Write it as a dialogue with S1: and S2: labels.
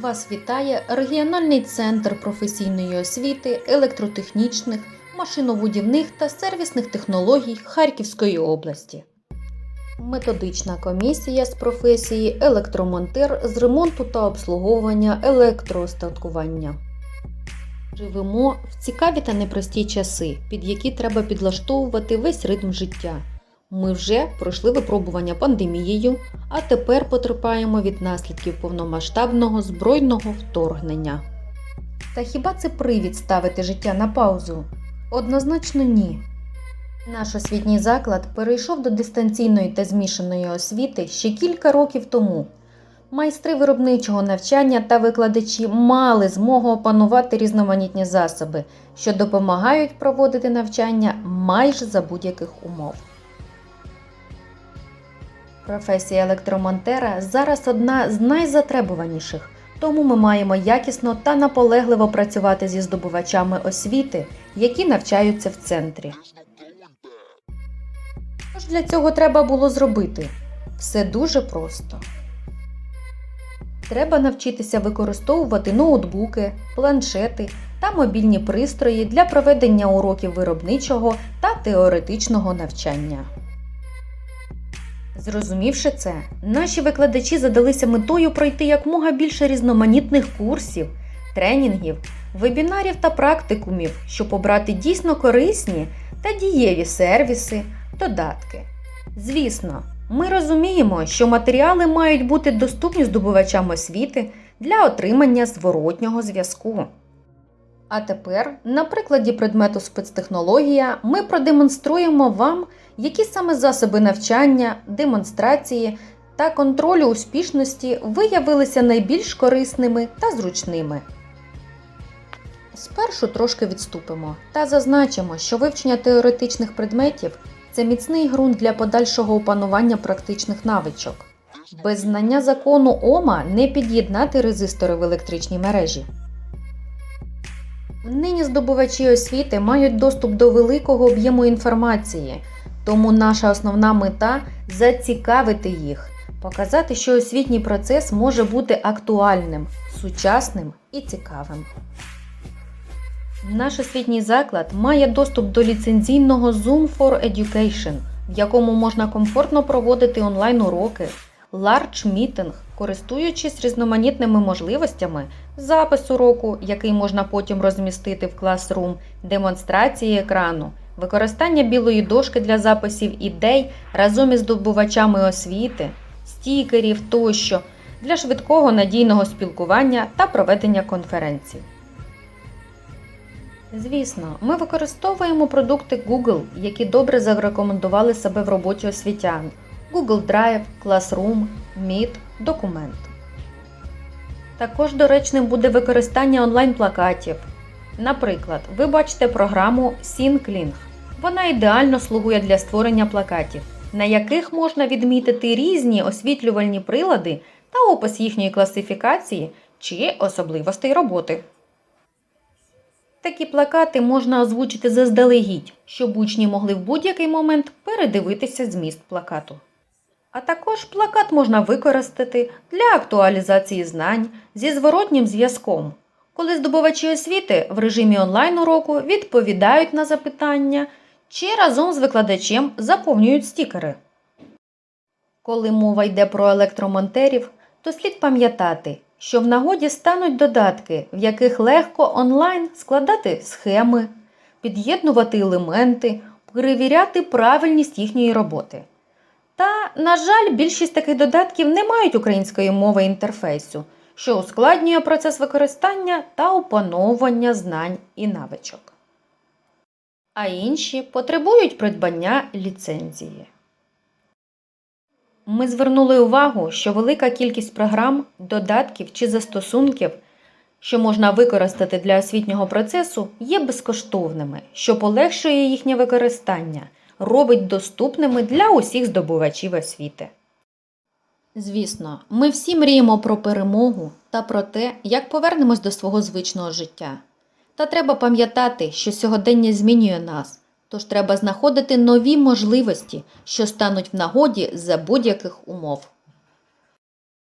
S1: Вас вітає регіональний центр професійної освіти, електротехнічних, машинобудівних та сервісних технологій Харківської області. Методична комісія з професії електромонтер з ремонту та обслуговування електроостаткування. Живемо в цікаві та непрості часи, під які треба підлаштовувати весь ритм життя. Ми вже пройшли випробування пандемією, а тепер потерпаємо від наслідків повномасштабного збройного вторгнення. Та хіба це привід ставити життя на паузу? Однозначно ні. Наш освітній заклад перейшов до дистанційної та змішаної освіти ще кілька років тому. Майстри виробничого навчання та викладачі мали змогу опанувати різноманітні засоби, що допомагають проводити навчання майже за будь-яких умов. Професія електромонтера зараз одна з найзатребуваніших, тому ми маємо якісно та наполегливо працювати зі здобувачами освіти, які навчаються в центрі. Що ж для цього треба було зробити? Все дуже просто. Треба навчитися використовувати ноутбуки, планшети та мобільні пристрої для проведення уроків виробничого та теоретичного навчання. Зрозумівши це, наші викладачі задалися метою пройти якмога більше різноманітних курсів, тренінгів, вебінарів та практикумів, щоб обрати дійсно корисні та дієві сервіси, додатки. Звісно, ми розуміємо, що матеріали мають бути доступні здобувачам освіти для отримання зворотнього зв'язку. А тепер, на прикладі предмету спецтехнологія, ми продемонструємо вам, які саме засоби навчання, демонстрації та контролю успішності виявилися найбільш корисними та зручними. Спершу трошки відступимо та зазначимо, що вивчення теоретичних предметів це міцний ґрунт для подальшого опанування практичних навичок. Без знання закону Ома не під'єднати резистори в електричній мережі. Нині здобувачі освіти мають доступ до великого об'єму інформації, тому наша основна мета зацікавити їх, показати, що освітній процес може бути актуальним, сучасним і цікавим. Наш освітній заклад має доступ до ліцензійного Zoom for Education, в якому можна комфортно проводити онлайн-уроки, Large Meeting, користуючись різноманітними можливостями, запис уроку, який можна потім розмістити в Classroom, демонстрації екрану, використання білої дошки для записів ідей разом із здобувачами освіти, стікерів тощо для швидкого надійного спілкування та проведення конференцій. Звісно, ми використовуємо продукти Google, які добре зарекомендували себе в роботі освітян: Google Drive, Classroom, Meet, Документ. Також доречним буде використання онлайн-плакатів. Наприклад, ви бачите програму SyncLink. Вона ідеально слугує для створення плакатів, на яких можна відмітити різні освітлювальні прилади та опис їхньої класифікації чи особливостей роботи. Такі плакати можна озвучити заздалегідь, щоб учні могли в будь-який момент передивитися зміст плакату. А також плакат можна використати для актуалізації знань зі зворотнім зв'язком, коли здобувачі освіти в режимі онлайн-уроку відповідають на запитання чи разом з викладачем заповнюють стікери. Коли мова йде про електромонтерів, то слід пам'ятати, що в нагоді стануть додатки, в яких легко онлайн складати схеми, під'єднувати елементи, перевіряти правильність їхньої роботи. Та, на жаль, більшість таких додатків не мають української мови інтерфейсу, що ускладнює процес використання та опановування знань і навичок. А інші потребують придбання ліцензії. Ми звернули увагу, що велика кількість програм, додатків чи застосунків, що можна використати для освітнього процесу, є безкоштовними, що полегшує їхнє використання, робить доступними для усіх здобувачів освіти. Звісно, ми всі мріємо про перемогу та про те, як повернемось до свого звичного життя. Та треба пам'ятати, що сьогодення змінює нас, тож треба знаходити нові можливості, що стануть в нагоді за будь-яких умов.